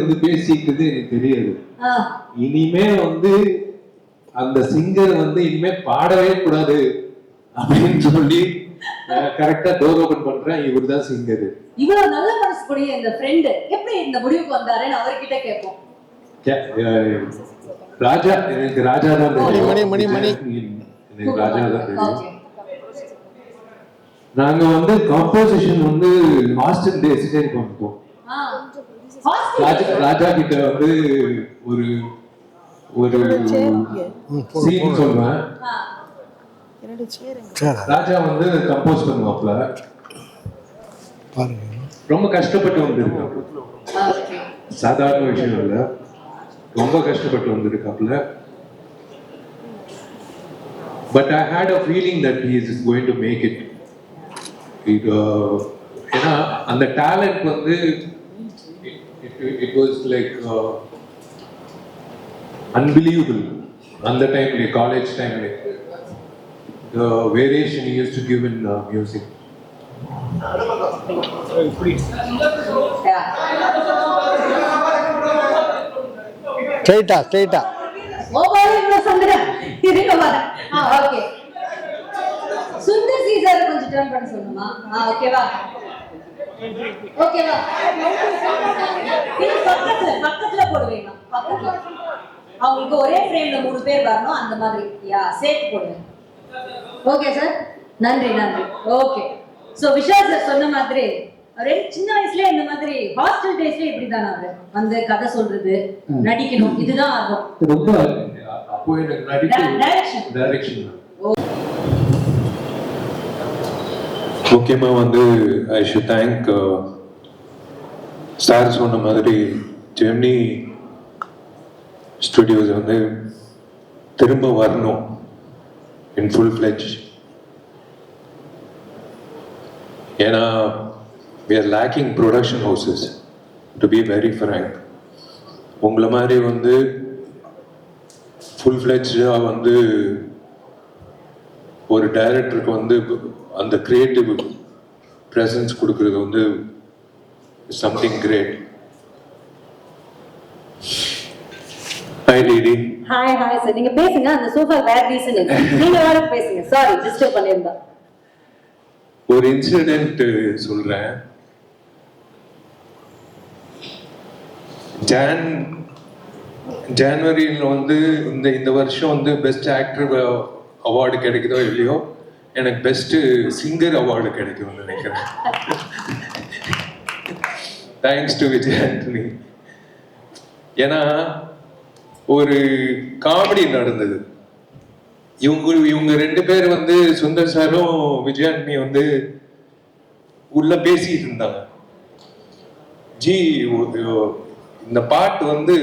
வந்து பேசிக்கிறது எனக்கு தெரியாது. இனிமே வந்து அந்த சிங்கர் வந்து இனிமே பாடவே கூடாது அப்படின்னு சொல்லி கரெக்டா டோர் ஓபன் பண்றேன். இவர் தான் சிங்கர். இவ்வளவு நல்ல மனசு கூடிய இந்த ஃப்ரெண்டு எப்படி இந்த முடிவுக்கு வந்தாருன்னு அவர்கிட்ட கேட்போம். ராஜா எனக்கு ராஜா தான் தெரியும். மணி, மணி, மணி. எனக்கு ராஜா தான் தெரியும். நாங்க வந்து காம்போசிஷன் வந்து ஹாஸ்டல் டேஸ் பண்ணிட்டோம் ஆ, hostel ராஜா ராஜா கிட்ட வந்து ஒரு ஒரு சீன் சொல்லுவேன் ராஜா வந்து கம்போஸ் பண்ணுவாப்ல பாருங்க. ரொம்ப கஷ்டப்பட்டு வந்திருக்காப்ல. சாதாரண விஷயம் இல்ல. ரொம்ப கஷ்டப்பட்டு வந்திருக்காப்ல but I hate a feeling that he is going to make it இது ஏன்னா அந்த டேலண்ட் வந்து இட் வாஸ் லைக் அன்பிலீவபிள் அந்த டைம்ல காலேஜ் டைம்ல the variation he used to give in uh, music. Yeah. ஸ்ட்ரைட்டா ஸ்ட்ரைட்டா சந்திரன் இருங்க ஆ ஓகே சுந்தர் சி சார் கொஞ்சம் டர்ன் பண்ண சொல்லுமா? ஆ ஓகேவா ஓகேவா பக்கத்துல பக்கத்துல போடுவீங்க பக்கத்துல. அவங்களுக்கு ஒரே ஃப்ரேம்ல மூணு பேர் வரணும் அந்த மாதிரி. யா சேர்த்து போடுங்க. ஓகே சார் நன்றி நன்றி. ஓகே சோ விஷால் சார் சொன்ன மாதிரி அவரே சின்ன வயசுல இந்த மாதிரி ஹாஸ்டல் டேஸ்ல இப்படிதான் அவரு வந்து கதை சொல்றது நடிக்கணும். இதுதான் ஆகும். ரொம்ப அப்போ எனக்கு நடிப்பு டைரக்ஷன் டைரக்ஷன் முக்கியமாக வந்து ஐ ஷுட் தேங்க் சார் சொன்ன மாதிரி ஜெமினி ஸ்டுடியோஸ் வந்து திரும்ப வரணும். இன் ஃபுல் ஃப்ளெஜ் ஏன்னா we are lacking production houses to be very frank உங்களை மாதிரி வந்து ஃபுல் ஃப்ளெஜாக வந்து ஒரு டைரக்டருக்கு வந்து அந்த கிரியேட்டிவ் ப்ரெசன்ஸ் கொடுக்கறது வந்து something great hi DD hi hi sir நீங்க பேசுங்க அந்த சோஃபா வேற ரீசன் நீங்க வேற பேசுங்க. சாரி டிஸ்டர்ப் பண்ணிருந்தா ஒரு இன்சிடென்ட் சொல்றேன். ஜான் ஜான்வரியில் வந்து இந்த இந்த வருஷம் வந்து பெஸ்ட் ஆக்டர் அவார்டு கிடைக்குதோ இல்லையோ? எனக்கு பெஸ்ட்டு சிங்கர் அவார்டு கிடைக்கும்னு நினைக்கிறேன். தேங்க்ஸ் டு விஜய் ஆண்டனி ஏன்னா ஒரு காமெடி நடந்தது. இவங்க இவங்க ரெண்டு பேர் வந்து சுந்தர் சாரும் விஜயாண்டி வந்து உள்ள பேசிட்டு இருந்தாங்க. ஜி இந்த பாட்டு வந்து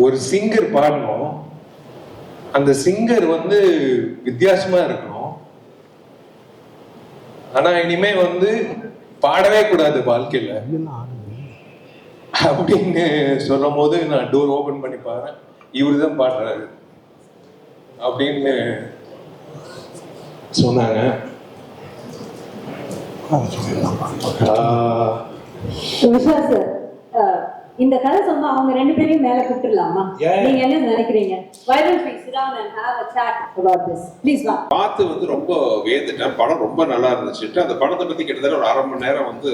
ஒரு சிங்கர் பாடணும். அந்த சிங்கர் வந்து வித்தியாசமா இருக்கணும். ஆனா இனிமே வந்து பாடவே கூடாது வாழ்க்கையில. அப்படின்னு சொல்லும் போது நான் டோர் ஓபன் பண்ணி பாருறேன் இவரு தான் பாடுறாரு. அப்படின்னு சொன்னாங்க. இந்த கதை சொன்னா அவங்க ரெண்டு பேரையும் மேல கூப்பிட்டுலாமா Yeah. நீங்க என்ன நினைக்கிறீங்க? We sit down and have a chat about this? Please வா பார்த்து வந்து ரொம்ப வியந்துட்டேன் படம் ரொம்ப நல்லா இருந்துச்சுட்டு அந்த படத்தை பத்தி கிட்டத்தட்ட ஒரு அரை மணி நேரம் வந்து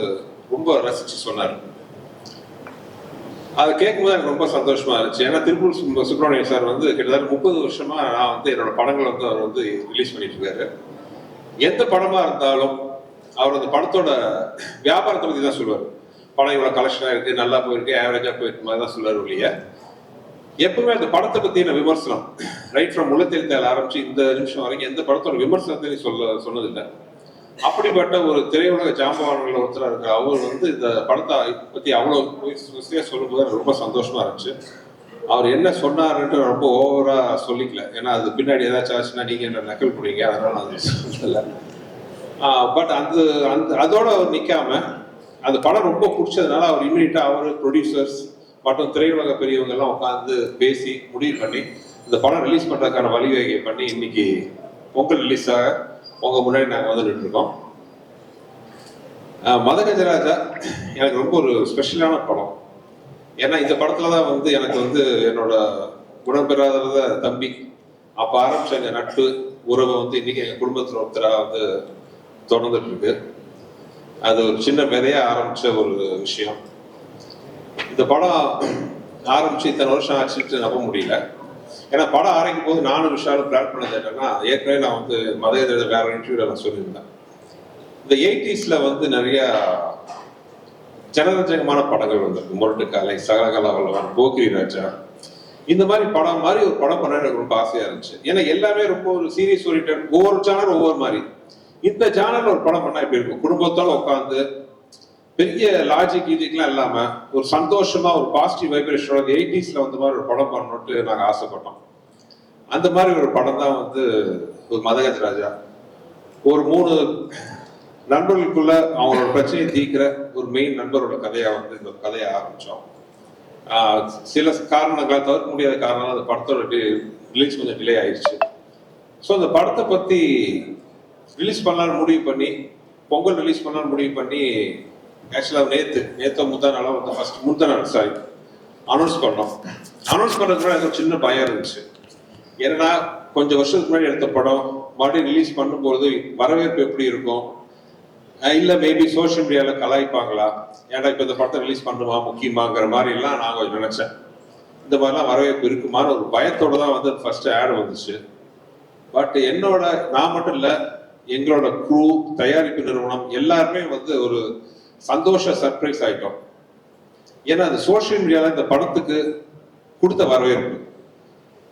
ரொம்ப ரசிச்சு சொன்னார். அதை கேட்கும்போது எனக்கு ரொம்ப சந்தோஷமா இருந்துச்சு. ஏன்னா திருப்பூர் சுப்~ சுப்பிரமணியம் சார் வந்து கிட்டத்தட்ட முப்பது வருஷமா நான் வந்து என்னோட படங்களை வந்து அவர் வந்து ரிலீஸ் பண்ணிட்டு இருக்காரு எந்த படமா இருந்தாலும் அவர் அந்த படத்தோட வியாபாரத்தை பத்தி தான் சொல்லுவார். படம் இவ்வளவு கலெக்ஷனா இருக்கு நல்லா போயிருக்கு ஆவரேஜா போயிருக்கு மாதிரி தான் சொல்லுவார் இல்லையா எப்பவுமே அந்த படத்தை பத்தின விமர்சனம் ரைட் ஃப்ரம் முள்ளத்தெழுத்தால் ஆரம்பிச்சு இந்த நிமிஷம் வரைக்கும் எந்த படத்தோட விமர்சனத்தையும் சொல்ல சொன்னதில்லை. அப்படிப்பட்ட ஒரு திரையுலக ஜாம்பவான்கள் ஒருத்தராக இருக்கிற அவர் வந்து இந்த படத்தை பத்தி அவ்வளோ சொல்லும்போது ரொம்ப சந்தோஷமா இருந்துச்சு. அவர் என்ன சொன்னாருன்ட்டு ரொம்ப ஓவரா சொல்லிக்கல. ஏன்னா அது பின்னாடி ஏதாச்சும் ஆச்சுன்னா நீங்க என்ன நக்கல் பண்ணுவீங்க அதனால நான் அது சொல்லல. பட் அந்த அந்த அதோட அவர் நிக்காம அந்த படம் ரொம்ப பிடிச்சதுனால அவர் இமீடியட்டா அவர் ப்ரொடியூசர்ஸ் மற்றும் திரையுலக பெரியவங்க எல்லாம் உட்காந்து பேசி முடிவு பண்ணி இந்த படம் ரிலீஸ் பண்றதுக்கான வழிவகை பண்ணி இன்னைக்கு பொங்கல் ரிலீஸ் ஆக உங்க முன்னாடி நாங்கள் வந்துட்டு இருக்கோம். மதகஜராஜா எனக்கு ரொம்ப ஒரு ஸ்பெஷலான படம். ஏன்னா இந்த படத்தில் தான் வந்து எனக்கு வந்து என்னோட குணம்பெறாத தம்பி. அப்ப ஆரம்பிச்ச எங்க நட்பு உறவை வந்து இன்னைக்கு எங்க குடும்பத்தில் ஒருத்தராக வந்து தொடர்ந்துட்டு இருக்கு. அது ஒரு சின்ன விதையா ஆரம்பிச்ச ஒரு விஷயம். இந்த படம் ஆரம்பிச்சு இத்தனை வருஷம் ஆச்சுட்டு நம்ப முடியல. ஏன்னா படம் ஆரம்பிக்கும் போது நானும் விஷாலும் பிளான் பண்ணது என்னன்னா ஏற்கனவே நான் வந்து மத வேற இன்டர்வியூல நான் சொல்லியிருந்தேன். இந்த எயிட்டிஸ்ல வந்து நிறைய ஜனரஞ்சகமான படங்கள் வந்திருக்கு. முரட்டு காலை சகலகலா வல்லவன் போக்கிரி ராஜா. இந்த மாதிரி படம் மாதிரி ஒரு படம் பண்ண எனக்கு ரொம்ப ஆசையா இருந்துச்சு. ஏன்னா எல்லாமே ரொம்ப ஒரு சீரியஸ் ஓரியன்ட் ஒவ்வொரு சேனல் ஒவ்வொரு மாதிரி. இந்த சேனல் ஒரு படம் பண்ணா இப்படி இருக்கும்? குடும்பத்தோட உட்காந்து பெரிய லாஜிக் இதுக்கெல்லாம் இல்லாம ஒரு சந்தோஷமா ஒரு பாசிட்டிவ் வைப்ரேஷனோட எயிட்டிஸ்ல வந்த மாதிரி ஒரு படம் பண்ணணும்ட்டு நாங்க ஆசைப்பட்டோம். அந்த மாதிரி ஒரு படம் தான் வந்து ஒரு மதகஜ் ராஜா. ஒரு மூணு நண்பர்களுக்குள்ள அவங்களோட பிரச்சனையை தீர்க்கிற ஒரு மெயின் நண்பரோட கதையா வந்து இந்த கதையை ஆரம்பிச்சோம். சில காரணங்களால் தவிர்க்க முடியாத காரணம் அந்த படத்தோட ரிலீஸ் கொஞ்சம் டிலே ஆயிடுச்சு. ஸோ அந்த படத்தை பத்தி ரிலீஸ் பண்ணலாம்னு முடிவு பண்ணி பொங்கல் ரிலீஸ் பண்ணலாம்னு முடிவு பண்ணி ஆக்சுவலாக நேற்று நேற்று முந்தா நாளாக வந்து ஃபர்ஸ்ட் முந்தா நாள் சாரி அனௌன்ஸ் பண்ணோம். அனௌன்ஸ் பண்ணுறதுனால எனக்கு ஒரு சின்ன பயம் இருந்துச்சு. ஏன்னா கொஞ்சம் வருஷத்துக்கு முன்னாடி எடுத்த படம் மறுபடியும் ரிலீஸ் பண்ணும்போது வரவேற்பு எப்படி இருக்கும்? இல்லை மேபி சோஷியல் மீடியாவில் கலாய்ப்பாங்களா? ஏன்னா இப்போ இந்த படத்தை ரிலீஸ் பண்ணுமா முக்கியமாங்கிற மாதிரிலாம் நான் கொஞ்சம் நினச்சேன். இந்த மாதிரிலாம் வரவேற்பு இருக்குமான்னு ஒரு பயத்தோடு தான் வந்து ஃபர்ஸ்ட் ஆட் வந்துச்சு. பட் என்னோட நான் மட்டும் இல்லை எங்களோட குரூ தயாரிப்பு நிறுவனம் எல்லாருமே வந்து ஒரு சந்தோஷ சர்ப்ரைஸ் ஆயிட்டோம். ஏன்னா அந்த சோஷியல் மீடியாவில் இந்த படத்துக்கு கொடுத்த வரவேற்பு.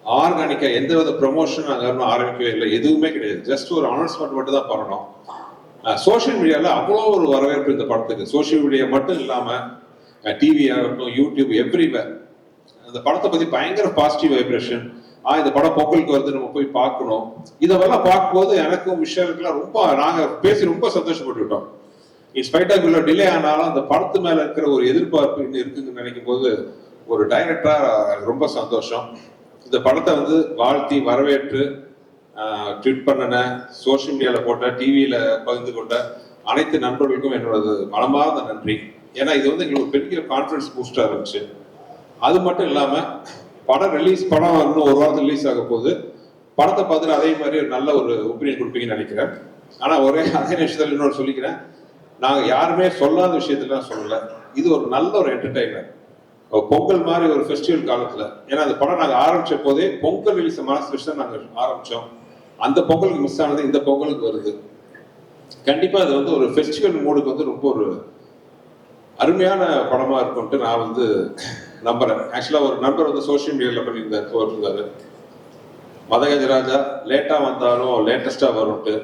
ஆர்கானிக்கா எந்த வித ப்ரொமோஷன் நாங்கள் இன்னும் ஆரம்பிக்கவே இல்லை. எதுவுமே கிடையாது. ஜஸ்ட் ஒரு அனௌன்ஸ்மெண்ட் மட்டும் தான் பண்ணணும் சோஷியல் மீடியாவில் அவ்வளோ ஒரு வரவேற்பு இந்த படத்துக்கு. சோஷியல் மீடியா மட்டும் இல்லாமல் டிவி ஆகட்டும் யூடியூப் எவ்ரிவேர் அந்த படத்தை பற்றி பயங்கர பாசிட்டிவ் வைப்ரேஷன் ஆ இந்த படம் பொங்கலுக்கு வருது நம்ம போய் பார்க்கணும். இதெல்லாம் பார்க்கும்போது எனக்கும் விஷயங்களுக்குலாம் ரொம்ப நாங்க பேசி ரொம்ப சந்தோஷப்பட்டுக்கிட்டோம். இன்ஸ்பைட் ஆஃப் இவ்வளோ டிலே ஆனாலும் அந்த படத்து மேல இருக்கிற ஒரு எதிர்பார்ப்பு இன்னும் இருக்குன்னு நினைக்கும் போது ஒரு டைரக்டரா ரொம்ப சந்தோஷம். இந்த படத்தை வந்து வாழ்த்தி வரவேற்று ட்வீட் பண்ணின சோஷியல் மீடியாவில் போட்ட டிவியில் பகிர்ந்து கொண்ட அனைத்து நண்பர்களுக்கும் என்னோட மனமார்ந்த நன்றி. ஏன்னா இது வந்து எங்களுக்கு பெரிய கான்ஃபிடன்ஸ் பூஸ்டாக இருந்துச்சு. அது மட்டும் இல்லாமல் படம் ரிலீஸ் படம் இன்னும் ஒரு வாரத்தில் ரிலீஸ் ஆக போகுது. படத்தை பார்த்துட்டு அதே மாதிரி ஒரு நல்ல ஒரு ஒப்பீனியன் கொடுப்பீங்கன்னு நினைக்கிறேன். ஆனால் ஒரே அதே நிமிஷத்தில் இன்னொரு சொல்லிக்கிறேன். நாங்கள் யாருமே சொல்லாத விஷயத்துல சொல்லலை. இது ஒரு நல்ல ஒரு என்டர்டைனர் பொங்கல் மாதிரி ஒரு ஃபெஸ்டிவல் காலத்தில். ஏன்னா அந்த படம் நாங்கள் ஆரம்பித்த போதே பொங்கல் ரிலீஸ் மனசு வச்சு தான் நாங்கள் ஆரம்பித்தோம் அந்த பொங்கலுக்கு மிஸ் ஆனது இந்த பொங்கலுக்கு வருது. கண்டிப்பாக அது வந்து ஒரு ஃபெஸ்டிவல் மூடுக்கு வந்து ரொம்ப ஒரு அருமையான படமாக இருக்கும்ட்டு நான் வந்து நம்புறேன் ஆக்சுவலாக ஒரு நண்பர் வந்து சோஷியல் மீடியாவில் பண்ணியிருந்தார் போட்டிருந்தாரு. மதகஜராஜா லேட்டாக வந்தாலும் லேட்டஸ்ட்டாக வரும்ட்டு.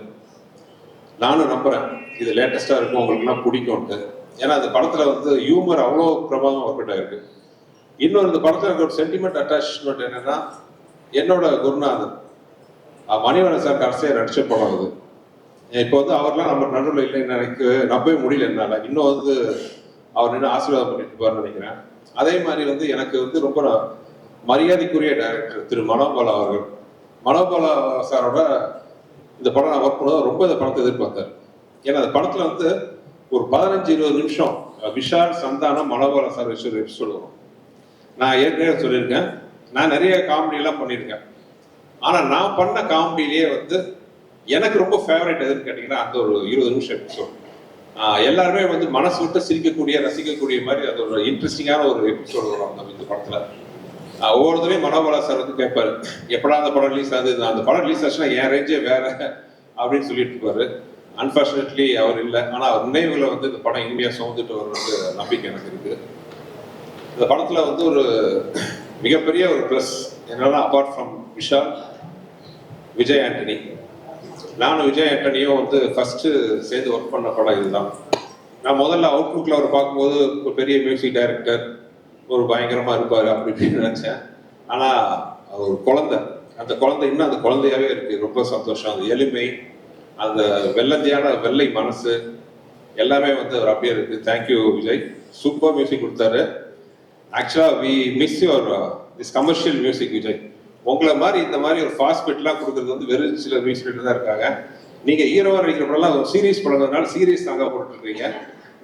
நானும் நம்புறேன் இது லேட்டஸ்ட்டாக இருக்கும் உங்களுக்குலாம் பிடிக்கும்ட்டு. ஏன்னா அந்த படத்தில் வந்து ஹியூமர் அவ்வளோ பிரபாதம் ஒர்க் அவுட் இன்னொரு இந்த படத்தில் இருக்க ஒரு சென்டிமெண்ட் அட்டாச்மெண்ட் என்னன்னா என்னோட குருநாதன் மணிவரன் சார் கடைசியாக நடிச்ச படம் அது. இப்போ வந்து அவர்லாம் நம்ம நடுவில் இல்லைன்னு நினைக்க நம்பவே முடியல என்னால். இன்னும் வந்து அவர் நின்று ஆசீர்வாதம் பண்ணிட்டு இருப்பாருன்னு நினைக்கிறேன். அதே மாதிரி வந்து எனக்கு வந்து ரொம்ப மரியாதைக்குரிய டைரக்டர் திரு மனோபாலா அவர்கள். மனோபாலா சாரோட இந்த படம் நான் ஒர்க் பண்ணது ரொம்ப இந்த படத்தை எதிர்பார்த்தார். ஏன்னா அந்த படத்துல வந்து ஒரு பதினஞ்சு இருபது நிமிஷம் விஷால் சந்தானம் மனோபாலா சார் விஷயம் சொல்லுவோம் நான் ஏற்கனவே சொல்லியிருக்கேன். நான் நிறைய காமெடி எல்லாம் பண்ணியிருக்கேன். ஆனா நான் பண்ண காமெடியிலேயே வந்து எனக்கு ரொம்ப ஃபேவரட் எதுன்னு கேட்டீங்கன்னா அந்த ஒரு இருபது நிமிஷம் எபிசோட் எல்லாருமே வந்து மனசு விட்டு சிரிக்கக்கூடிய ரசிக்கக்கூடிய மாதிரி அது ஒரு இன்ட்ரெஸ்டிங்கான ஒரு எபிசோடு வரும் அந்த இந்த படத்துல. ஒவ்வொருத்தருமே ஒவ்வொருத்தரையும் மனோபாலா சார் வந்து கேட்பாரு எப்படா அந்த படம் ரிலீஸ் ஆகுது அந்த படம் ரிலீஸ் ஆச்சுன்னா என் ரேஞ்சே வேற அப்படின்னு சொல்லிட்டு இருப்பாரு. அன்பார்ச்சுனேட்லி அவர் இல்லை. ஆனால் அவர் நினைவுகளை வந்து இந்த படம் இனிமையாக சுமந்துட்டு வர்றது நம்பிக்கை எனக்கு இருக்கு இந்த படத்துல வந்து ஒரு மிகப்பெரிய ஒரு ப்ளஸ் என்னன்னா அப்பார்ட் ஃப்ரம் விஷால் விஜய் ஆண்டனி. நானும் விஜய் ஆண்டனியும் வந்து ஃபர்ஸ்ட் சேர்ந்து ஒர்க் பண்ண படம் இதுதான். நான் முதல்ல அவுட்லுக்ல அவர் பார்க்கும்போது ஒரு பெரிய மியூசிக் டைரக்டர் ஒரு பயங்கரமா இருப்பாரு அப்படி இப்படின்னு நினைச்சேன். ஆனா அவர் ஒரு குழந்தை. அந்த குழந்தை இன்னும் அந்த குழந்தையாவே இருக்கு. ரொம்ப சந்தோஷம். அந்த எளிமை அந்த வெள்ளந்தியான வெள்ளை மனசு எல்லாமே வந்து அவர் அப்படியே இருக்கு. தேங்க்யூ விஜய். சூப்பர் மியூசிக் கொடுத்தாரு. ஆக்சுவலா we miss your this commercial music Vijay. உங்களை மாதிரி இந்த மாதிரி ஒரு ஃபாஸ்ட் கொடுக்குறது வந்து வெறும் சில மியூசிக் தான் இருக்காங்க. நீங்கள் ஹீரோவாக நடிக்கிற படம்லாம் ஒரு சீரியஸ் படங்கிறதுனால சீரியஸ் சாங்கா போட்டுருக்கீங்க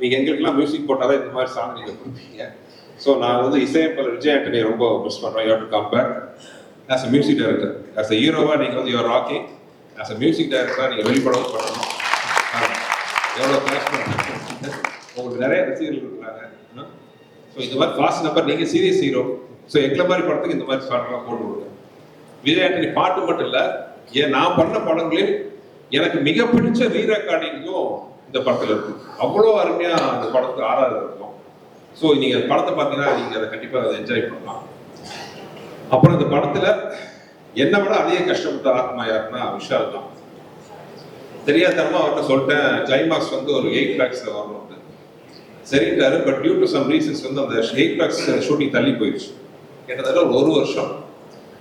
நீங்கள் எங்களுக்கெல்லாம் மியூசிக் போட்டால் தான் இந்த மாதிரி சாங் நீங்கள் கொடுப்பீங்க. ஸோ நான் வந்து இசையமைப்பாளர் விஜய் ஆண்டனி ரொம்ப மிஸ் பண்ணுறேன் you to compare as a music director as a ஹீரோவாக நீங்கள் வந்து your rocking as a music டைரக்டராக நீங்கள் வெளிப்படவும் பண்ணணும். ஆ, எவ்வளவு கிளாஸ் உங்களுக்கு நிறைய ரசிகர்கள் இருக்கிறாங்க ஸோ இந்த மாதிரி ஃபாஸ்ட் நம்பர் நீங்கள் சீரியஸ் ஹீரோ ஸோ எங்களை மாதிரி படத்துக்கு இந்த மாதிரி பாட்டெல்லாம் போட்டு விடுங்க விஜய் ஆண்டனி பாட்டு மட்டும் இல்லை ஏன் நான் பண்ண படங்களில் எனக்கு மிக பிடிச்ச ரீரெக்கார்டிங்கும் இந்த படத்தில் இருக்கும் அவ்வளோ அருமையாக அந்த படத்துக்கு ஆறாவது இருக்கும். ஸோ நீங்கள் படத்தை பார்த்தீங்கன்னா நீங்கள் அதை கண்டிப்பாக அதை என்ஜாய் பண்ணலாம். அப்புறம் இந்த படத்தில் என்னை விட அதிக கஷ்டப்பட்ட ஆத்மா யாருன்னா விஷால் தான். தெரியாதனமா அவர்கிட்ட சொல்லிட்டேன் கிளைமாக்ஸ் வந்து ஒரு எயிட் லேக்ஸில் வரணும் சரிட்டாரு but due to some reasons வந்து அந்த எயிட் லேக்ஸ் ஷூட்டிங் தள்ளி போயிடுச்சு. கிட்டத்தட்ட ஒரு வருஷம்.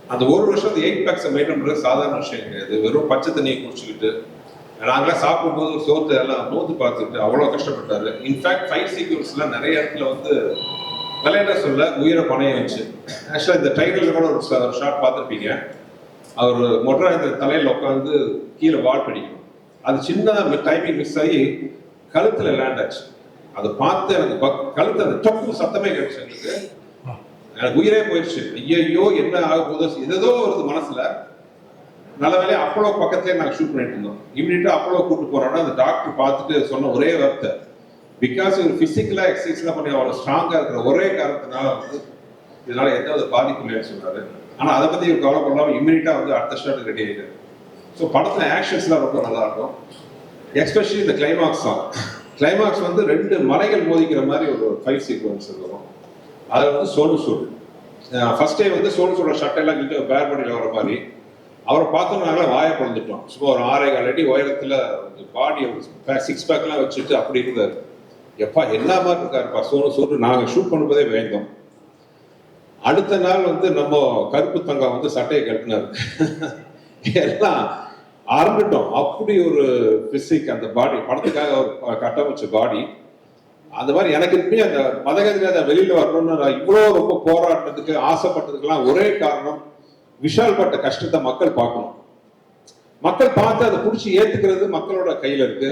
அந்த ஒரு வருஷம் அந்த எயிட் பேக்ஸை மெயின்டைன் பண்ணுறது சாதாரண விஷயம் கிடையாது. வெறும் பச்சை தண்ணியை குடிச்சுக்கிட்டு நாங்களாம் சாப்பிடும்போது சோத்து எல்லாம் நோத்து பார்த்துக்கிட்டு அவ்வளோ கஷ்டப்பட்டாரு. இன்ஃபேக்ட் ஃபைவ் சீக்வன்ஸ்லாம் நிறைய இடத்துல வந்து விளையாட சொல்ல உயிரை பணைய வச்சு. ஆக்சுவலாக இந்த டைட்டில் கூட ஒரு ஷார்ட் பார்த்துருப்பீங்க. அவர் மொட்டை இந்த தலையில் உட்காந்து கீழே வால் பிடிக்கும். அது சின்ன டைமிங் மிஸ் ஆகி கழுத்தில் லேண்ட் ஆச்சு. அதை பார்த்து எனக்கு பக்- கழுத்து அந்த டப்பு சத்தமே கிடைச்சு எங்களுக்கு. எனக்கு உயிரே போயிடுச்சு. ஐயோ என்ன ஆக போகுதோ ஏதோ வருது மனசுல. நல்ல வேலையா அப்போலோ பக்கத்துலேயே நாங்கள் ஷூட் பண்ணிட்டு இருந்தோம். இம்மிடியா அப்போலோ கூட்டு போறோம்னா அந்த டாக்டர் பார்த்துட்டு சொன்ன ஒரே வார்த்தை. பிகாஸ் இவர் பிசிக்கலா எக்ஸசைஸ்லாம் பண்ணி அவ்வளோ ஸ்ட்ராங்கா இருக்கிற ஒரே காரணத்தினால வந்து இதனால எந்த ஒரு பாதிப்பு இல்லைன்னு சொன்னாரு. ஆனா அதை பத்தி இவர் கவலைப்படாம இம்மிடியா வந்து அடுத்த ஷாட் ரெடி ஆயிடுது ஸோ படத்துல ஆக்ஷன்ஸ்லாம் ரொம்ப நல்லா இருக்கும். எஸ்பெஷலி இந்த கிளைமாக்ஸ் தான் கிளைமாக்ஸ் வந்து ரெண்டு மலைகள் மோதிக்கிற மாதிரி ஒரு ஃபைவ் சீக்வன்ஸ் வரும் அதில் வந்து சோனு சூட் ஃபர்ஸ்ட் டே வந்து சோனு சூட சட்டையெல்லாம் கிட்ட பேர் பண்ணியில் வர மாதிரி அவரை பார்த்தோம் நாங்களே வாயை பிறந்துட்டோம். சும்மா ஒரு ஆறே கால் அடி உயரத்தில் பாடி சிக்ஸ் பேக்லாம் வச்சுட்டு அப்படி இருந்தார். எப்பா என்ன மாதிரி இருக்காருப்பா சோனு சூடு நாங்கள் ஷூட் பண்ணும்போதே வேந்தோம். அடுத்த நாள் வந்து நம்ம கருப்பு தங்கம் வந்து சட்டையை கட்டினார் எல்லாம் அறந்துட்டோம். அப்படி ஒரு பிசிக் அந்த பாடி படத்துக்காக ஒரு கட்டமைச்ச பாடி அந்த மாதிரி எனக்கு இப்பயும் அந்த மதகதிராஜா வெளியில வரணும்னு நான் இவ்வளோ ரொம்ப போராட்டத்துக்கு ஆசைப்பட்டதுக்கெல்லாம் ஒரே காரணம் விஷால் பட்ட கஷ்டத்தை மக்கள் பார்க்கணும். மக்கள் பார்த்து அதை பிடிச்சி ஏத்துக்கிறது மக்களோட கையில இருக்கு.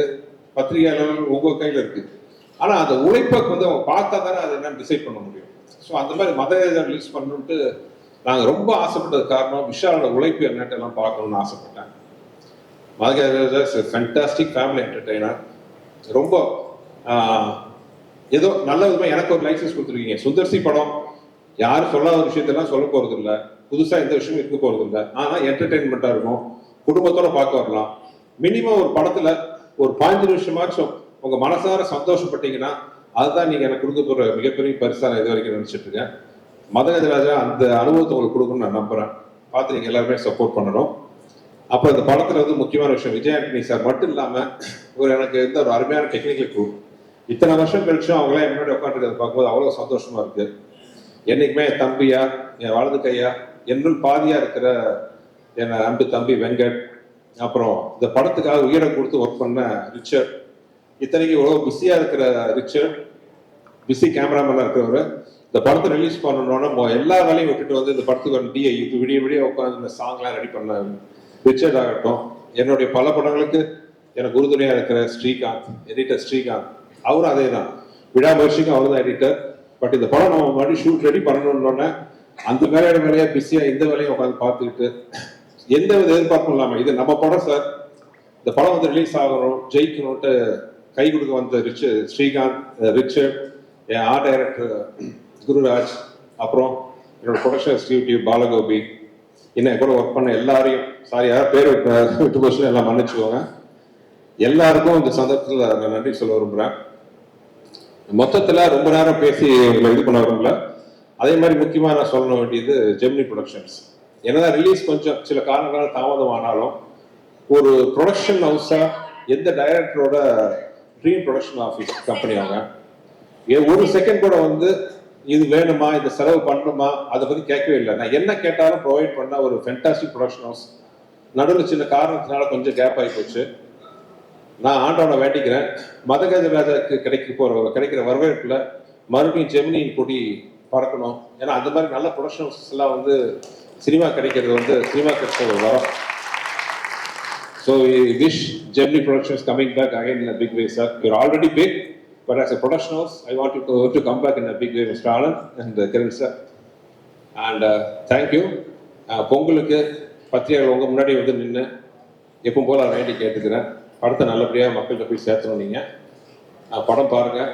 பத்திரிகையாளர்கள் உங்க கையில இருக்கு. ஆனா அந்த உழைப்பை வந்து அவங்க பார்த்தா தானே அதை என்னன்னு டிசைட் பண்ண முடியும். ஸோ அந்த மாதிரி மத ரிலீஸ் பண்ணணுன்ட்டு நாங்கள் ரொம்ப ஆசைப்பட்டது காரணம் விஷாலோட உழைப்பு என்னன்ட்டு எல்லாம் பார்க்கணும்னு ஆசைப்பட்டேன். மதகராஜா ஃபேண்டாஸ்டிக் ஃபேமிலி என்டர்டெய்னர் ரொம்ப ஏதோ நல்ல விதமா எனக்கு ஒரு லைசன்ஸ் கொடுத்துருக்கீங்க. சுந்தர்சி படம் யாரும் சொல்லாத விஷயத்தெல்லாம் சொல்ல போறது இல்ல புதுசா எந்த விஷயமும் இருக்க போறது இல்ல ஆனா என்டர்டெயின்மெண்டா இருக்கும். குடும்பத்தோட பார்க்க வரலாம். மினிமம் ஒரு படத்துல ஒரு பாஞ்சு நிமிஷமாச்சும் உங்க மனசார சந்தோஷப்பட்டீங்கன்னா அதுதான் நீங்க எனக்கு கொடுக்க போற மிகப்பெரிய பரிசா நான் இது வரைக்கும் நினைச்சிட்டு இருக்கேன். மதகஜராஜா அந்த அனுபவத்தை உங்களுக்கு கொடுக்கணும்னு நான் நம்புறேன். பார்த்து நீங்க எல்லாருமே சப்போர்ட் பண்ணணும். அப்போ இந்த படத்துல வந்து முக்கியமான விஷயம் விஜய் ஆண்டனி சார் மட்டும் இல்லாம ஒரு எனக்கு எந்த ஒரு அருமையான டெக்னிக்கல் குரூப் இத்தனை வருஷம் கழிச்சும் அவங்களாம் என் முன்னாடி உட்காந்துருக்கிறத பார்க்கும்போது அவ்வளவு சந்தோஷமா இருக்கு. என்னைக்குமே என் தம்பியா என் வலது கையா என்னுள் பாதியா இருக்கிற என் அன்பு தம்பி வெங்கட் அப்புறம் இந்த படத்துக்காக உயிரை கொடுத்து ஒர்க் பண்ண ரிச்சர்ட். இத்தனைக்கு இவ்வளவு பிஸியா இருக்கிற ரிச்சர்ட் பிஸி கேமராமேனா இருக்கிறவர். இந்த படத்தை ரிலீஸ் பண்ணணும்னா எல்லா வேலையும் விட்டுட்டு வந்து இந்த படத்துக்கு வந்து டிஐ இப்போ விடிய விடிய உட்காந்து இந்த சாங்லாம் ரெடி பண்ண ரிச்சர்ட் ஆகட்டும். என்னுடைய பல படங்களுக்கு எனக்கு உறுதுணையாக இருக்கிற ஸ்ரீகாந்த் எடிட்டர் ஸ்ரீகாந்த். அவரும் அதே தான் விடாமுயற்சிக்கும் அவர் தான் எடிட்டர் பட் இந்த படம் நம்ம மறுபடியும் ஷூட் ரெடி பண்ணணும்னோடனே அந்த வேலையோட வேலையா பிஸியா இந்த வேலையும் உட்காந்து பார்த்துக்கிட்டு எந்த வித எதிர்பார்ப்பும் இல்லாம இது நம்ம படம் சார் இந்த படம் வந்து ரிலீஸ் ஆகணும் ஜெயிக்கணும்ட்டு கை கொடுக்க வந்த ரிச் ஸ்ரீகாந்த் ரிச்சர்ட் என் ஆர்ட் டைரக்டர் குருராஜ் அப்புறம் என்னோட ப்ரொடக்ஷன் எக்ஸிக்யூட்டிவ் பாலகோபி என்ன கூட ஒர்க் பண்ண எல்லாரையும் சாரி யாராவது பேர் விட்டு விட்டு போச்சு எல்லாம் மன்னிச்சுக்கோங்க. எல்லாருக்கும் இந்த சந்தர்ப்பத்தில் நான் நன்றி சொல்ல விரும்புகிறேன் மொத்தத்தில் ரொம்ப நேரம் பேசி உங்களை இது பண்ண வரும்ல அதே மாதிரி முக்கியமாக நான் சொல்ல வேண்டியது ஜெமினி ப்ரொடக்ஷன்ஸ் என்னதான் ரிலீஸ் கொஞ்சம் சில காரணங்களால் தாமதமானாலும் ஒரு ப்ரொடக்ஷன் ஹவுஸாக எந்த டைரக்டரோட ட்ரீம் ப்ரொடக்ஷன் ஆஃபீஸ் கம்பெனி அவங்க ஒரு செகண்ட் கூட வந்து இது வேணுமா இந்த செலவு பண்ணணுமா அதை பற்றி கேட்கவே இல்லை. நான் என்ன கேட்டாலும் ப்ரொவைட் பண்ண ஒரு ஃபென்டாஸ்டிக் ப்ரொடக்ஷன் ஹவுஸ் நடுவில் சின்ன காரணத்தினால கொஞ்சம் கேப் ஆகி போச்சு. நான் ஆண்டவனை வேண்டிக்கிறேன் மதகஜராஜருக்கு கிடைக்க போகிற கிடைக்கிற வரவேற்பில் மறுபடியும் ஜெமினியின் கொடி பறக்கணும் ஏன்னா அந்த மாதிரி நல்ல ப்ரொடக்ஷன்ஸ் எல்லாம் வந்து சினிமா கிடைக்கிறது வந்து சினிமா கிடைச்ச ஒரு வரம் so wish Gemini productions coming back again in big way sir you're already big but as a production I want to to come back in big way mister Anand and Kiran sir and thank you பொங்கலுக்கு பத்திரிகைகள் உங்கள் முன்னாடி வந்து நின்று எப்பவும் போல் வேண்டி கேட்டுக்கிறேன் படத்தை நல்லபடியாக மக்கள்கிட்ட போய் சேர்த்தணும் நீங்கள் படம் பாருங்கள்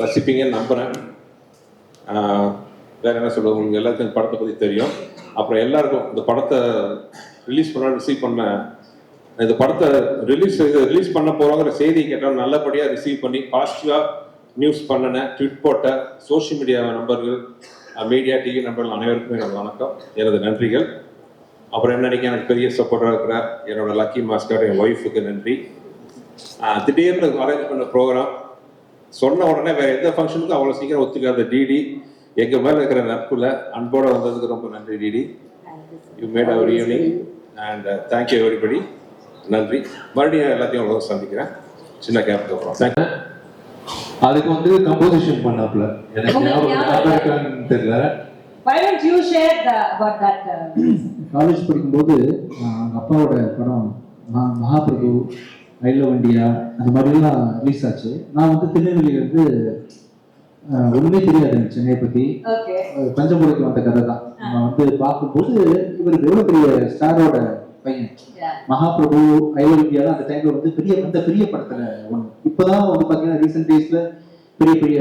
ரசிப்பீங்கன்னு நம்புகிறேன் வேறு என்ன சொல்கிறது உங்களுக்கு எல்லாத்துக்கும் படத்தை பற்றி தெரியும். அப்புறம் எல்லாருக்கும் இந்த படத்தை ரிலீஸ் பண்ண ரிசீவ் பண்ண இந்த படத்தை ரிலீஸ் ரிலீஸ் பண்ண போகிறோங்கிற செய்தி கேட்டால் நல்லபடியாக ரிசீவ் பண்ணி பாசிட்டிவாக நியூஸ் பண்ணினேன் ட்விட் போட்ட சோஷியல் மீடியா நம்பர்கள் மீடியா டிவி நம்பர்கள் அனைவருக்குமே எனது வணக்கம். எனது நன்றிகள். அப்புறம் என்ன நினைக்க எனக்கு பெரிய சப்போர்ட்டாக இருக்கிற என்னோட லக்கி மாஸ்கர் என் ஒய்ஃபுக்கு நன்றி. திடீர்னு அரேஞ்ச் பண்ண ப்ரோக்ராம் சொன்ன உடனே வேற எந்த ஃபங்க்ஷனுக்கும் அவ்வளோ சீக்கிரம் ஒத்துக்காத டிடி எங்க மேல இருக்கிற நட்புல அன்போட வந்ததுக்கு ரொம்ப நன்றி DD you made our evening and thank you everybody நன்றி. மறுபடியும் எல்லாத்தையும் உங்களை சந்திக்கிறேன். சின்ன கேப்க்கு அப்புறம். You. அதுக்கு வந்து கம்போசிஷன் பண்ணாப்ல எனக்கு தெரியல. Why don't you share the, about that? Uh, college படிக்கும்போது ஆஹ், எங்க அப்பாவோட படம் மகா- மகாபிரபு ரயில்வே வண்டியா அந்த மாதிரிலாம் ரிலீஸ் ஆச்சு நான் வந்து திருநெல்வேலியிலேருந்து ஒன்றுமே தெரியாது எனக்கு சென்னையை okay. பஞ்சமுறைக்கு வந்த கதை தான் வந்து பார்க்கும்போது இவர் எவ்வளோ பெரிய ஸ்டாரோட பையன். மகாபிரபு இந்தியாலாம் அந்த டைம்ல வந்து பெரிய அந்த பெரிய படத்துல ஒன்று இப்போதான் வந்து பார்த்தீங்கன்னா ரீசெண்ட் டேஸ்ல பெரிய பெரிய.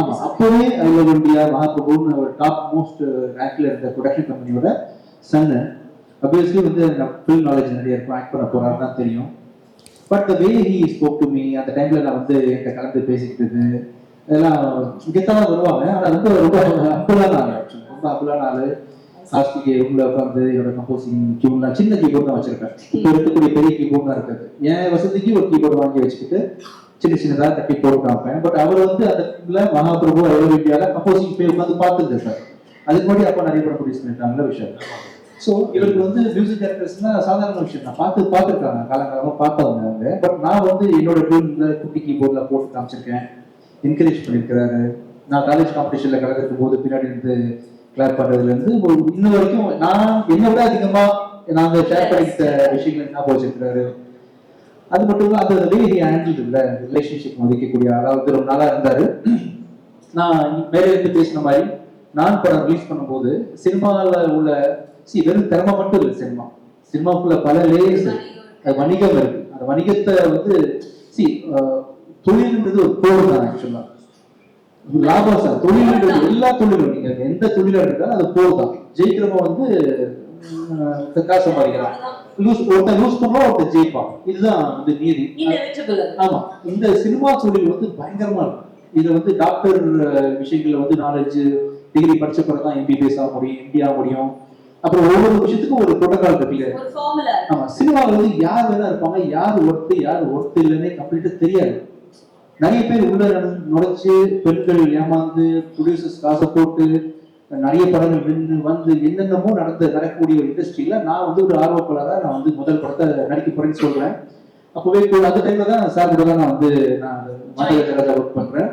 ஆமா அப்போவே ரயில்வே இந்தியா மகாபிரபுன்னு ஒரு டாப் மோஸ்ட் ரேங்க்ல இருந்த ப்ரொடக்ஷன் கம்பெனியோட சன்னு அப்வியஸ்லி வந்து ஃபில்ம் நாலேஜ் நிறைய இருக்கும் ஆக்ட் பண்ண போறாரு தான் தெரியும். But the way he spoke to me அந்த டைம்ல நான் வந்து என்கிட்ட கலந்து பேசிக்கிட்டது இதெல்லாம் இங்கத்தான் வருவாங்க. ஆனா ரொம்ப ரொம்ப அம்புலான ஆள். ரொம்ப அம்புலான ஆளு ஆஸ்திகை ரூம்ல உட்காந்து என்னோட கம்போசிங் கீபோர்ட் நான் சின்ன கீபோர்ட் தான் வச்சிருப்பேன். இப்போ இருக்கக்கூடிய பெரிய கீபோர்ட் தான் இருக்காது. என் வசதிக்கு ஒரு கீபோர்டு வாங்கி வச்சுக்கிட்டு சின்ன சின்னதாக தட்டி போட்டு காமிப்பேன் பட் அவர் வந்து அந்த இதுல மகாபிரபு ஐவர் இந்தியால கம்போசிங் போய் உட்காந்து பார்த்துட்டு இருக்காரு அதுக்கு முன்னாடி அப்பா நிறைய படம் ப்ரொடியூஸ் பண்ணிட்டாங்க விஷயம். ஸோ இவருக்கு வந்து மியூசிக் டைரக்டர்ஸ்னா சாதாரண விஷயம் நான் பார்த்து பார்த்துருக்காங்க காலங்காலமாக பார்த்தவங்க அவங்க பட் நான் வந்து என்னோட டியூன்ல குட்டி கீபோர்டில் போட்டு காமிச்சிருக்கேன். என்கரேஜ் பண்ணியிருக்கிறாரு. நான் காலேஜ் காம்படிஷனில் கலந்துருக்கும் போது பின்னாடி இருந்து கிளாப் பண்ணுறதுலேருந்து இன்ன வரைக்கும் நான் என்னை விட அதிகமாக நாங்கள் ஷேர் பண்ணிக்கிட்ட விஷயங்கள் ஞாபகம் வச்சிருக்கிறாரு அது மட்டும் இல்லை அந்த வே ஹி ஹேண்டில் இல்லை ரிலேஷன்ஷிப் மதிக்கக்கூடிய அதாவது ரொம்ப நாளாக இருந்தார். நான் மேலே இருந்து பேசின மாதிரி நான் படம் ரிலீஸ் பண்ணும்போது சினிமாவில் உள்ள சி வெறும் திறமை மட்டும் இல்லை சினிமா. சினிமாக்குள்ள பல லேயர்ஸ் அது வணிகம் இருக்கு. அந்த வணிகத்தை வந்து சி தொழில்ன்றது ஒரு கோடு தான் ஆக்சுவலா லாபம் சார். தொழில்ன்றது எல்லா தொழிலும். நீங்க எந்த தொழிலாக இருந்தாலும் அது போர் தான். ஜெயிக்கிறவங்க வந்து காசு சம்பாதிக்கிறான். லூஸ் ஒருத்தன் லூஸ் பண்ணுவோம் ஒருத்தன் ஜெயிப்பான். இதுதான் வந்து நீதி. ஆமா. இந்த சினிமா தொழில் வந்து பயங்கரமா இருக்கும் இதுல வந்து டாக்டர் விஷயங்கள்ல வந்து நாலேஜ் டிகிரி படிச்ச பிறகு தான் எம்பிபிஎஸ் ஆக முடியும் எம்பி ஆக முடியும். அப்புறம் ஒவ்வொரு விஷயத்துக்கும் ஒரு புரோட்டோகால் இருக்குல்ல. ஆமா. சினிமாவில் வந்து யார் வேணா இருப்பாங்க யார் ஒர்த்து யார் ஒர்த்து இல்லைன்னே கம்ப்ளீட்டா தெரியாது. நிறைய பேர் உள்ள நுழை- நுழைச்சு பெண்கள் ஏமாந்து ப்ரொடியூசர்ஸ் காசை போட்டு நிறைய படங்கள் நின்று வந்து என்னென்னமோ நடந்து நடக்கக்கூடிய ஒரு இண்டஸ்ட்ரியில் நான் வந்து ஒரு ஆர்வப்பாளராக நான் வந்து முதல் படத்தை நடிக்க போறேன்னு சொல்கிறேன் அப்போவே கூட அந்த டைமில் தான் சார் கூட தான் நான் வந்து நான் மாநில ஒர்க் பண்ணுறேன்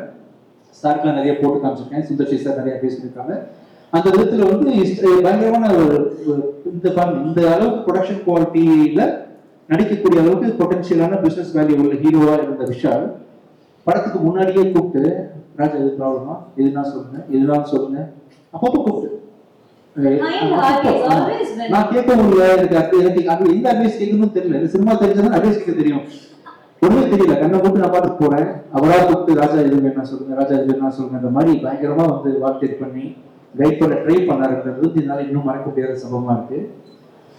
சாருக்குலாம் நிறைய போட்டு காமிச்சிருக்கேன். சுந்தர்ஷி சார் நிறைய பேசியிருக்காங்க. அந்த விதத்தில் வந்து பயங்கரமான ஒரு இந்த இந்த அளவுக்கு ப்ரொடக்ஷன் குவாலிட்டியில் நடிக்கக்கூடிய அளவுக்கு பொட்டன்ஷியலான பிஸ்னஸ் வேல்யூ உள்ள ஹீரோவாக இருந்த விஷால் படத்துக்கு முன்னாடியே கூப்பிட்டு ராஜா எது ப்ராப்ளமா எதுனா சொல்லுங்க எதுனாலும் சொல்லுங்க. அப்பப்போ கூப்பிட்டு. நான் கேட்கவும் இல்லை எனக்கு அது எனக்கு அது எந்த அட்வைஸ் கேட்கணும்னு தெரியல எனக்கு சினிமா தெரிஞ்சதுன்னா அட்வைஸ் கேட்க தெரியும் ஒண்ணுமே தெரியல கண்ணை போட்டு நான் பாட்டுக்கு போறேன் அவரா கூப்பிட்டு ராஜா இது வேணா சொல்லுங்க ராஜா இது வேணா சொல்லுங்க இந்த மாதிரி பயங்கரமா வந்து வார்த்தை பண்ணி கைட் பண்ண ட்ரை பண்ணாருன்றது என்னால இன்னும் மறக்க முடியாத சம்பவமா இருக்கு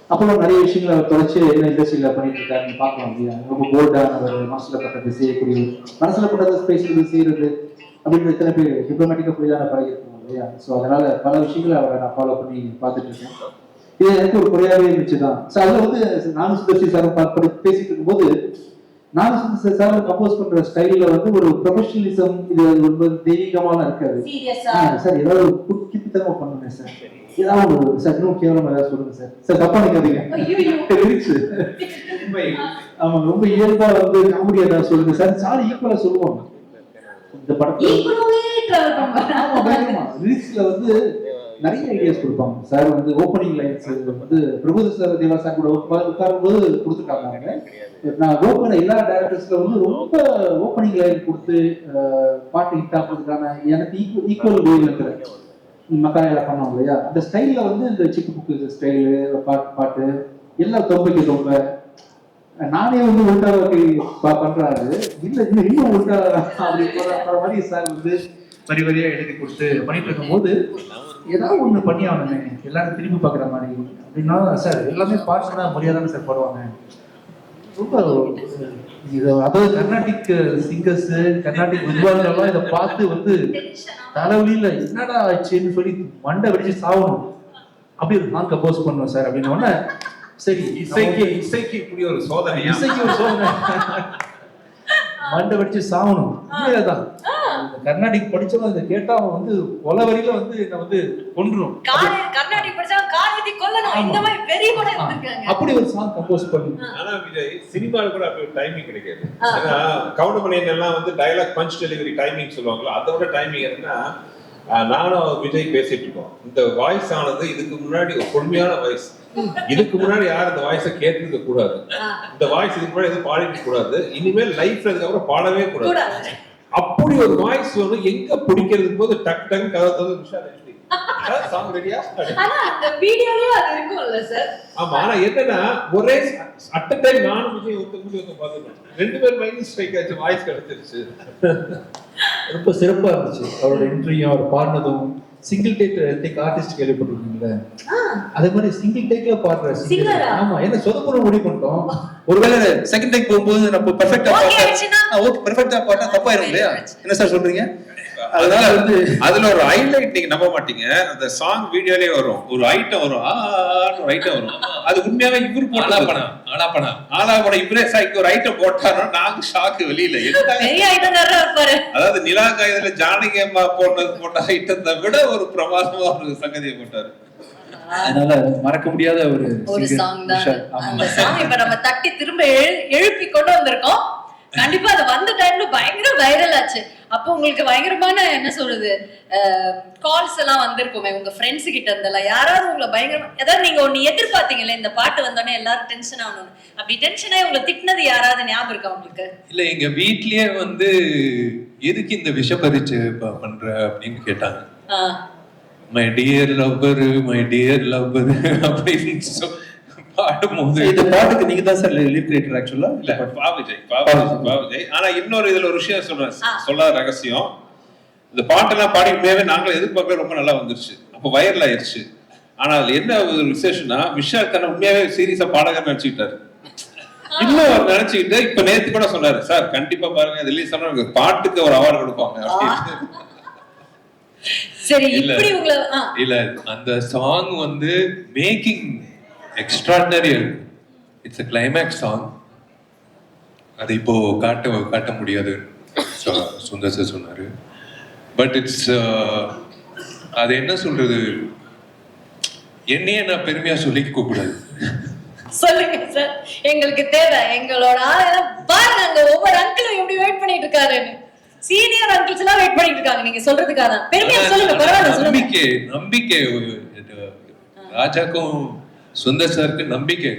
அப்புறம் நிறைய விஷயங்களை அவர் தொலைச்சு என்ன இண்டஸ்ட்ரியில பண்ணிட்டு இருக்காருன்னு பார்க்கலாம் இல்லையா ரொம்ப போல்டான ஒரு மனசுல பட்டது செய்யக்கூடிய மனசுல பட்டதை பேசுறது செய்யறது அப்படின்னு எத்தனை பேர் டிப்ளமேட்டிக்கா போய் தானே பழகிருக்கோம் இல்லையா? ஸோ அதனால பல விஷயங்களை அவரை நான் ஃபாலோ பண்ணி பார்த்துட்டு இருக்கேன். இது எனக்கு ஒரு குறையாவே இருந்துச்சு தான். ஸோ அதில் வந்து நானும் சாரும் பார்த்து பேசிட்டு இருக்கும்போது நானும் சுதர்ஷி சாரும் கம்போஸ் பண்ற ஸ்டைல்ல வந்து ஒரு ப்ரொஃபஷனலிசம் இது ரொம்ப தெய்வீகமாலாம் இருக்காது. சார் ஏதாவது ஒரு குட்டித்தனமா பண்ணுங்க சார் ஏதாவது ஒரு சார் இன்னும் கேவலமா ஏதாவது சொல்லுங்க சார் சார் தப்பா. லிரிக்ஸ் ஆமா ரொம்ப இயல்பா வந்து காமெடி ஏதாவது சொல்லுங்க சார் சார் ஈக்குவலா சொல்லுவாங்க. இந்த படத்துல வந்து நிறைய ஐடியாஸ் கொடுப்பாங்க. சார் வந்து ஓப்பனிங் லைன்ஸ் வந்து பிரபுதேவ தேவா சார் கூட உட்கார் உட்காரும்போது கொடுத்துருக்காங்க நான் ஓப்பன் எல்லா டேரக்டர்ஸ்ல வந்து ரொம்ப ஓப்பனிங் லைன் கொடுத்து பாட்டு ஹிட் ஆகிறதுக்கான எனக்கு ஈக்குவல் ஈக்குவல் வேவ் இருக்கிற மக்காலையில பண்ணோம் இல்லையா? அந்த ஸ்டைல்ல வந்து இந்த சிக்கு புக்கு ஸ்டைலு பாட்டு பாட்டு எல்லாம் தொம்பைக்கு தொம்ப. நானே வந்து உள்டாவுக்கு பண்றாரு. இல்ல இன்னும் இன்னும் உள்டா அப்படி மாதிரி சார் வந்து வரி வரியா எழுதி கொடுத்து பண்ணிட்டு இருக்கும்போது ஏதாவது ஒண்ணு பண்ணி ஆகணுமே. எல்லாரும் திரும்பி பார்க்குற மாதிரி. அப்படின்னா சார் எல்லாமே பாட்டுனா மரியாதை சார் போடுவாங்க. ரொம்ப இது அதாவது கர்நாடிக் சிங்கர்ஸ் கர்நாடிக் வித்வான்கள்லாம் இதை பார்த்து வந்து தலைவலியில என்னடா ஆச்சுன்னு சொல்லி மண்டை வெடிச்சு சாவணும். அப்படி நான் கப்போஸ் கம்போஸ் சார். அப்படின்னு உடனே சரி இசைக்கு இசைக்கு. இப்படி ஒரு சோதனையா? இசைக்கு ஒரு சோதனை. மண்டை வெடிச்சு சாவணும். உண்மையிலதான் கர்நாடிக் படிச்சவன் இதை கேட்டா அவன் வந்து கொலை வரியில வந்து என்ன வந்து கொன்றும் கார் கர்நாடிக் படிச்சா கார் ஏத்தி கொல்லணும். இந்த மாதிரி பெரிய கூட இருந்திருக்காங்க அப்படி ஒரு சாங் கம்போஸ் பண்ணி. ஆனா விஜய் சினிமாவில் கூட அப்படி டைமிங் கிடைக்காது. ஏன்னா கவுண்டமணியன் எல்லாம் வந்து டயலாக் பஞ்ச் டெலிவரி டைமிங் சொல்லுவாங்களோ அதோட டைமிங் என்னன்னா நானும் விஜய் பேசிட்டு இருக்கோம். இந்த வாய்ஸ் ஆனது இதுக்கு முன்னாடி ஒரு கொடுமையான வாய்ஸ் இதுக்கு முன்னாடி யாரும் இந்த வாய்ஸை கேட்டிருக்க கூடாது. இந்த வாய்ஸ் இதுக்கு முன்னாடி எதுவும் பாடிட்டு கூடாது. இனிமேல் லைஃப்ல இதுக்கப்புறம் பாடவே கூடாது. அப்படி ஒரு வாய்ஸ் வந்து எங்க பிடிக்கிறது போது டக் டக் கதை விஷால் சாங் ரெடியா ஆனா அந்த வீடியோலயும் அது இருக்கும்ல சார். ஆமா ஆனா என்னன்னா ஒரே அட் டைம் நானும் விஜய் ஒருத்த முடி ஒருத்த பாத்துட்டோம் ரெண்டு பேர் மைண்ட் ஸ்ட்ரைக் ஆச்சு வாய்ஸ் கிடைச்சிருச்சு. ரொம்ப சிறப்பா இருந்துச்சு. அவரோட இன்டர்வியூ அவர் பாடினதும் சிங்கிள் டேக் டேக் ஆர்டிஸ்ட் கேள்விப்பட்டிருக்கீங்களா அதே மாதிரி சிங்கிள் டேக்ல பாடுற ஆ? ஆமா என்ன சொதப்புற முடிவு பண்ணிட்டோம். ஒருவேளை செகண்ட் டேக் போகும்போது நம்ம பெர்ஃபெக்ட்டா பாட்டா? ஓகே பெர்ஃபெக்ட்டா பாட்டா தப்பாயிரும் இல்லையா? என்ன சார் சொல்றீங்க? அதனால வந்து அதுல ஒரு ஹைலைட் நீங்க நம்ப மாட்டீங்க. அந்த சாங் வீடியோலயே வரும். ஒரு ஐட்டம் வரும். ஆன்னு ஒரு ஐட்டம் வரும். அது உண்மையாவே இவரு போட்டா ஆலாப்பனா ஆனா படம் இவரே சாய்க்கு ஒரு ஐட்டம் போட்டாரோ நாங்க ஷாக்கு வெளியில. அதாவது நிலா காயத்துல ஜானகி அம்மா போட்டது போட்ட ஐட்டத்தை விட ஒரு பிரமாதமா ஒரு சங்கதியை போட்டாரு. அதனால மறக்க முடியாத ஒரு ஒரு. சாங் தான். அந்த சாங் இப்ப நம்ம தட்டி திரும்ப எழு- எழுப்பி கொண்டு வந்திருக்கோம். கண்டிப்பா அது வந்த டைம்ல பயங்கர வைரல் ஆச்சு. அப்போ உங்களுக்கு பயங்கரமான என்ன சொல்றது கால்ஸ் எல்லாம் வந்திருக்குமே உங்க ஃப்ரெண்ட்ஸ் கிட்ட இருந்தெல்லாம். யாராவது உங்களை பயங்கரமா ஏதாவது நீங்க ஒண்ணு எதிர்பார்த்தீங்கல்ல இந்த பாட்டு வந்தோடனே எல்லாரும் டென்ஷன் ஆகணும் அப்படி டென்ஷன் உங்களை திட்டினது யாராவது ஞாபகம் இருக்கா உங்களுக்கு? இல்ல எங்க வீட்லயே வந்து எதுக்கு இந்த விஷ பரீட்சை ப- பண்ற அப்படின்னு கேட்டாங்க. My dear lover my dear lover அப்படின்னு பாடும்போது இந்த பாட்டுக்கு நீங்க தான் சார் லிரிக் ரைட்டர் ஆக்சுவலா இல்ல பா விஜய் பா விஜய், பா விஜய் ஆனா இன்னொரு இதுல ஒரு விஷயம் சொல்றேன். சொல்லாத ரகசியம். இந்த பாட்டெல்லாம் பாடி உண்மையாவே நாங்களும் எதிர்பார்க்கவே ரொம்ப நல்லா வந்துருச்சு. அப்போ வைரல் ஆயிருச்சு. ஆனா அதுல என்ன ஒரு விசேஷம்னா விஷால் தன்னை உண்மையாவே சீரியஸா பாடகர் நினைச்சுக்கிட்டாரு இன்னும் அவர் நினைச்சுக்கிட்டு இப்ப நேத்து கூட சொன்னாரு சார் கண்டிப்பா பாருங்க ரிலீஸ் ஆனா பாட்டுக்கு ஒரு அவார்டு கொடுப்பாங்க. அப்படின்னு. சரி இல்ல. இல்ல அந்த சாங் வந்து making extraordinary it's a climax song அது இப்போ காட்ட காட்ட முடியாது. சுந்தர் சார் சொன்னாரு. பட் இட்ஸ் அது என்ன சொல்றது? என்னையே நான் பெருமையா சொல்லிக்க கூடாது சொல்லுங்க சார் எங்களுக்கு தேவை. எங்களோட ஆளெல்லாம் பாருங்க அங்க ஒவ்வொரு அங்கிளும் எப்படி வெயிட் பண்ணிட்டு இருக்காருன்னு. சீனியர் அங்கிள்ஸ் எல்லாம் வெயிட் பண்ணிட்டு இருக்காங்க. நீங்க சொல்றதுக்காக பெருமையா சொல்லுங்க. பரவாயில்ல சொல்லுங்க. நம்பிக்கை நம்பிக்கை ராஜாக்கும் சுந்தர் சாருக்கு நம்பிக்கை.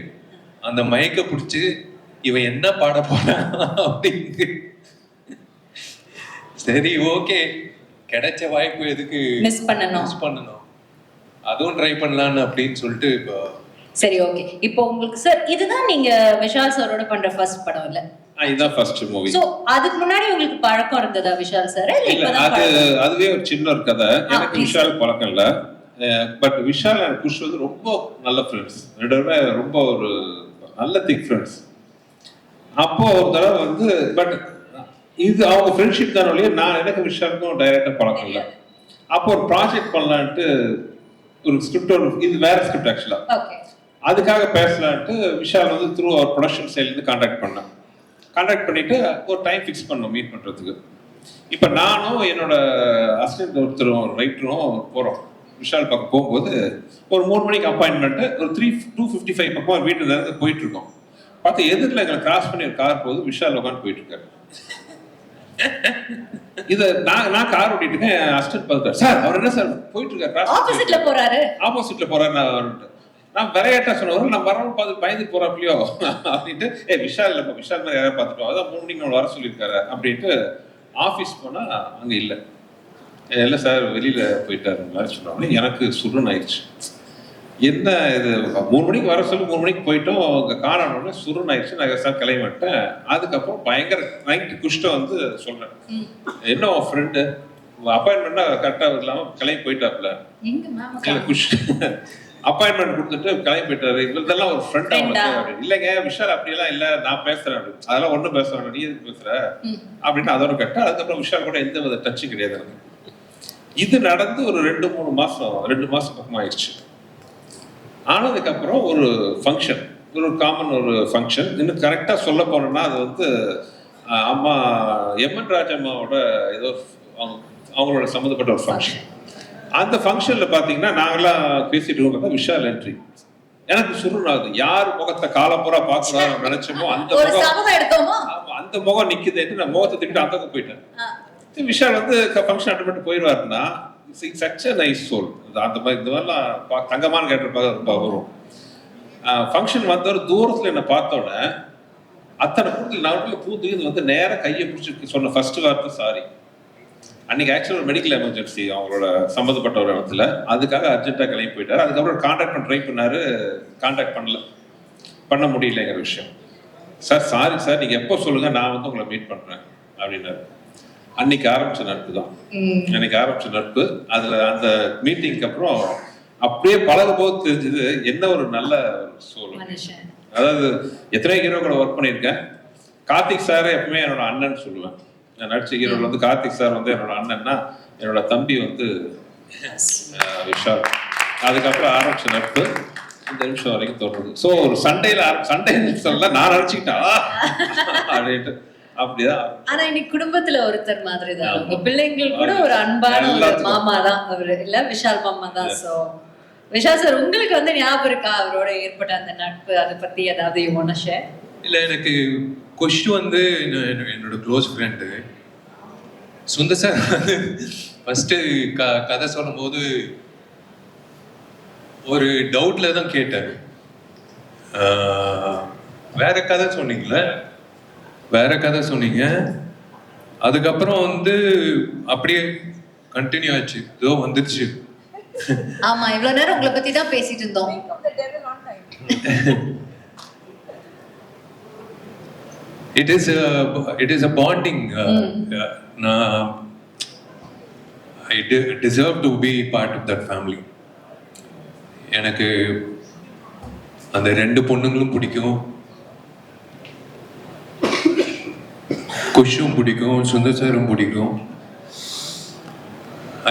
அந்த மயக்க பிடிச்சு இவன் என்ன பாட போறான்? அப்படின்னு சரி ஓகே. கிடைச்ச வாய்ப்பு எதுக்கு? மிஸ் பண்ணணும். மிஸ் பண்ணணும். அதுவும் ட்ரை பண்ணலான்னு அப்படின்னு சொல்லிட்டு இப்போ சரி ஓகே. இப்போ உங்களுக்கு சார் இதுதான் நீங்க விஷால் சாரோட பண்ற ஃபர்ஸ்ட் படம் இல்ல? இதுதான் ஃபர்ஸ்ட் மூவி சோ அதுக்கு முன்னாடி உங்களுக்கு பழக்கம் இருந்ததா விஷால் சார்? இல்ல அது? அதுவே ஒரு சின்ன ஒரு கதை. எனக்கு. விஷால் பழக்கம் இல்ல. பட் விஷால் அண்ட் குஷ் வந்து ரொம்ப நல்ல ஃப்ரெண்ட்ஸ் ரெண்டு பேருமே ரொம்ப ஒரு நல்ல திக் ஃப்ரெண்ட்ஸ் அப்போ ஒரு தடவை வந்து பட் இது அவங்க ஃப்ரெண்ட்ஷிப் தானே ஒழிய நான் எனக்கு விஷாலுக்கும் டைரக்டா பழக்கம் இல்லை. அப்போ ஒரு ப்ராஜெக்ட் பண்ணலான்ட்டு ஒரு ஸ்கிரிப்ட் ஒரு இது வேற ஸ்கிரிப்ட் ஆக்சுவலா ஓகே அதுக்காக பேசலான்ட்டு விஷால் வந்து த்ரூ அவர் ப்ரொடக்ஷன் சைட்லேருந்து காண்டாக்ட் பண்ணேன். காண்டாக்ட் பண்ணிட்டு ஒரு டைம் ஃபிக்ஸ் பண்ணோம் மீட் பண்ணுறதுக்கு இப்போ நானும் என்னோட அசிஸ்டன்ட் ஒருத்தரும் ரைட்டரும் போகிறோம் விஷால் பக்கம் போகும்போது ஒரு மூணு மணிக்கு அப்பாயின்மெண்ட்டு ஒரு த்ரீ டூ ஃபிஃப்டி ஃபைவ் பக்கம் வீட்டில் இருந்து போயிட்டு இருக்கோம் பார்த்து எதிரில் எங்களை கிராஸ் பண்ணி ஒரு கார் போகுது விஷால் உட்காந்து போயிட்டு இருக்காரு இதை நான் நான் கார் ஓட்டிட்டு இருக்கேன் அசிஸ்டன்ட் பார்த்துட்டார். சார் அவர் என்ன சார் போயிட்டு இருக்காரு. ஆப்போசிட்ல போறாரு. ஆப்போசிட்ல போறாரு நான் அவர்கிட்ட. நான் விளையாட்டா சொன்னவர் நான் வரவும் பார்த்து பயந்து போறாப்லையோ? அப்படின்ட்டு ஏ விஷால் இல்லப்பா விஷால் மாதிரி யாராவது பார்த்துட்டோம் அதான் மூணு மணிக்கு வர சொல்லியிருக்காரு. அப்படின்ட்டு ஆஃபீஸ் போனா அங்க இல்லை. இல்லை சார் வெளியில போயிட்டாரு மாதிரி சொன்னாங்க எனக்கு சுருன்னு ஆயிடுச்சு. என்ன இது? மூணு மணிக்கு வர சொல்லி மூணு மணிக்கு போயிட்டோம். அங்கே காணணும்னு சுருன்னு ஆயிடுச்சு. நான் சார் கிளம்பிட்டேன் அதுக்கப்புறம் பயங்கர நைட்டு குஷ்டம் வந்து சொல்றேன். என்ன உன் ஃப்ரெண்டு அப்பாயின்மெண்ட்னா கரெக்டாக இல்லாமல் கிளம்பி போயிட்டாப்ல. குஷ். அப்பாயின்மெண்ட் கொடுத்துட்டு கிளம்பி போயிட்டாரு. இவர்தெல்லாம் ஒரு ஃப்ரெண்ட்? அவனுக்கு இல்லைங்க விஷால் அப்படியெல்லாம் இல்ல. நான் பேசுறேன் அப்படின்னு அதெல்லாம் ஒண்ணும் பேச வேண்டாம் நீ எதுக்கு பேசுற? அப்படின்னு அதோட கட்ட அதுக்கப்புறம் விஷால் கூட எந்த வித டச்சும் கிடையாது எனக்கு. இது நடந்து ஒரு ரெண்டு மூணு மாசம் ரெண்டு மாசம் பக்கம் ஆயிடுச்சு ஆனதுக்கப்புறம் ஒரு ஃபங்க்ஷன் ஒரு காமன் ஒரு ஃபங்க்ஷன் இன்னும் கரெக்டாக சொல்ல போனோம்னா அது வந்து அம்மா எம்என் ராஜம்மாவோட ஏதோ அவங்க- அவங்களோட சம்மந்தப்பட்ட ஒரு ஃபங்க்ஷன் அந்த ஃபங்க்ஷனில் பார்த்தீங்கன்னா நாங்கெல்லாம் பேசிட்டு இருக்கோம் விஷால் என்ட்ரி எனக்கு சுருணாது யார் முகத்தை காலம்புறா பார்க்கணும் நினைச்சோமோ அந்த முகம் அந்த முகம் நிக்குதுன்னு நான் முகத்தை திட்டு அந்த போயிட்டேன். விஷால் வந்து ஃபங்க்ஷன் அட்டன் பண்ணிட்டு போயிடுவாருன்னா சச் அ நைஸ் சோல் அந்த மாதிரி இந்த மாதிரிலாம் பா- தங்கமான கேட்டிருப்பாங்க ரொம்ப வரும். ஃபங்க்ஷன் வந்தவர் தூரத்தில் என்னை பார்த்தோன்னே அத்தனை கூட்டத்தில் நான் பூ தூக்கி வந்து நேராக கையை பிடிச்சி சொன்ன ஃபர்ஸ்ட் வார்த்தை சாரி அன்னைக்கு ஆக்சுவலாக மெடிக்கல் எமர்ஜென்சி அவங்களோட சம்மந்தப்பட்ட ஒரு இடத்துல. அதுக்காக அர்ஜென்ட்டாக கிளம்பி போயிட்டார். அதுக்கப்புறம் காண்டாக்ட் பண்ண ட்ரை பண்ணார். காண்டாக்ட் பண்ணல. பண்ண முடியலங்கிற விஷயம். சார் சாரி சார் நீங்கள் எப்போ சொல்லுங்கள் நான் வந்து உங்களை மீட் பண்ணுறேன் அப்படின்னாரு. அன்னைக்கு ஆரம்பிச்ச நட்பு தான். அன்னைக்கு ஆரம்பிச்ச நட்பு. அதுல அந்த மீட்டிங்க்கு அப்புறம் அப்படியே பழகும் போது தெரிஞ்சது என்ன ஒரு நல்ல மனுஷன். அதாவது எத்தனை ஹீரோ கூட ஒர்க் பண்ணியிருக்கேன். கார்த்திக் சார் எப்பவுமே என்னோட அண்ணன் சொல்லுவேன். நான் நடிச்ச ஹீரோல வந்து கார்த்திக் சார் வந்து என்னோட அண்ணன்னா என்னோட தம்பி வந்து விஷால். அதுக்கப்புறம் ஆரம்பிச்ச நட்பு இந்த நிமிஷம் வரைக்கும் தொடருது ஸோ ஒரு சண்டையில சண்டை சொல்ல நான் நினச்சிக்கிட்டேன் அப்படின்ட்டு. அப்படிதான். ஆனா இன்னைக்கு குடும்பத்துல ஒருத்தர் மாதிரி தான். உங்க பிள்ளைங்கள் கூட ஒரு அன்பான ஒரு. மாமா தான் அவரு இல்ல விஷால் மாமா தான். சோ விஷால் சார் உங்களுக்கு வந்து ஞாபகம் இருக்கா? அவரோட ஏற்பட்ட அந்த நட்பு அதை பத்தி ஏதாவது யூ ஒன் ஷேர் இல்ல எனக்கு கொஷ் வந்து என்ன- என்ன- என்னோட close friend Sundar sir first க கதை சொல்லும்போது ஒரு டவுட்ல தான் கேட்டாரு வேற கதை சொன்னீங்களே வேற கதை சொன்னீங்க. அதுக்கப்புறம் வந்து அப்படியே கண்டினியூ ஆச்சு. ஏதோ வந்துருச்சு. ஆமா இவ்வளவு நேரம் உங்களை பத்தி தான் பேசிட்டு இருந்தோம். Is a bonding uh, uh, na- I de- deserve to be part of that family. எனக்கு அந்த ரெண்டு பொண்ணுங்களும் பிடிக்கும். குஷும் பிடிக்கும் சுந்தர் சாரும் பிடிக்கும்.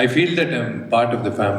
I feel that I'm part of the family